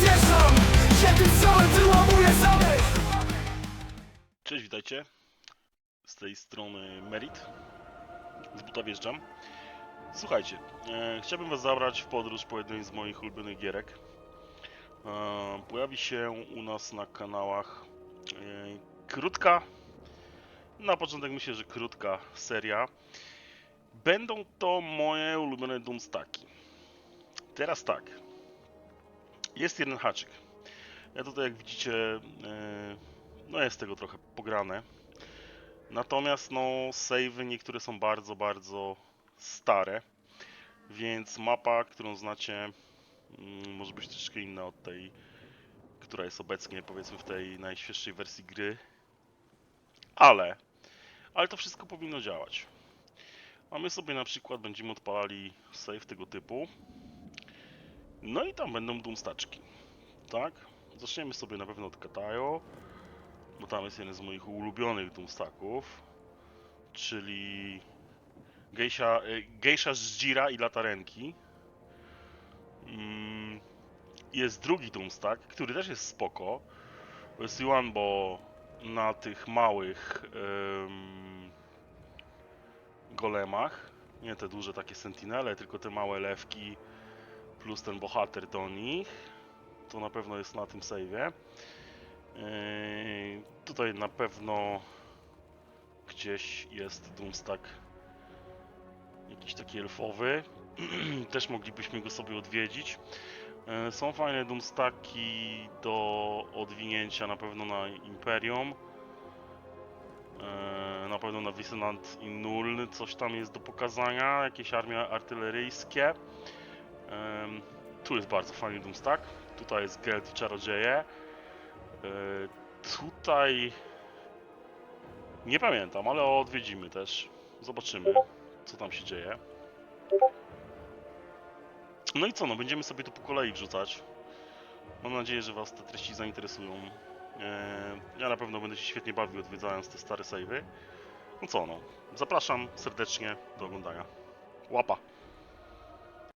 wjeżdżam wjeżdżam Cześć, witajcie. Z tej strony Merit. Z buta wjeżdżam. Słuchajcie, e, chciałbym was zabrać w podróż po jednej z moich ulubionych gierek. E, pojawi się u nas na kanałach e, krótka, na początek myślę, że krótka seria. Będą to moje ulubione Doomstaki. Teraz tak. Jest jeden haczyk. Ja tutaj jak widzicie e, no jest tego trochę pograne. Natomiast no savey niektóre są bardzo, bardzo stare. Więc mapa, którą znacie, mm, może być troszeczkę inna od tej, która jest obecnie powiedzmy w tej najświeższej wersji gry. Ale, ale to wszystko powinno działać. A my sobie na przykład będziemy odpalali save tego typu. No i tam będą doomstaczki. Tak? Zaczniemy sobie na pewno od Katajo bo tam jest jeden z moich ulubionych Doomstaków, czyli Geisha, e, Geisha z Jira i Latarenki. Mm, Jest drugi Doomstack, który też jest spoko. To jest Yuan, bo na tych małych em, golemach, nie te duże takie sentinele, tylko te małe lewki plus ten bohater do nich. To na pewno jest na tym save'ie. Yy, tutaj na pewno gdzieś jest Doomstack jakiś taki elfowy. Też moglibyśmy go sobie odwiedzić. Yy, Są fajne Doomstacki do odwinięcia na pewno na Imperium. Yy, Na pewno na Wissenant i Nuln coś tam jest do pokazania, jakieś armie artyleryjskie. Ym, Tu jest bardzo fajny Doomstack. Tutaj jest Geld i Czarodzieje. E, Tutaj nie pamiętam, ale odwiedzimy też. Zobaczymy, co tam się dzieje. No i co, no będziemy sobie to po kolei wrzucać. Mam nadzieję, że Was te treści zainteresują. E, Ja na pewno będę się świetnie bawił odwiedzając te stare savey. No co no, zapraszam serdecznie do oglądania. Łapa!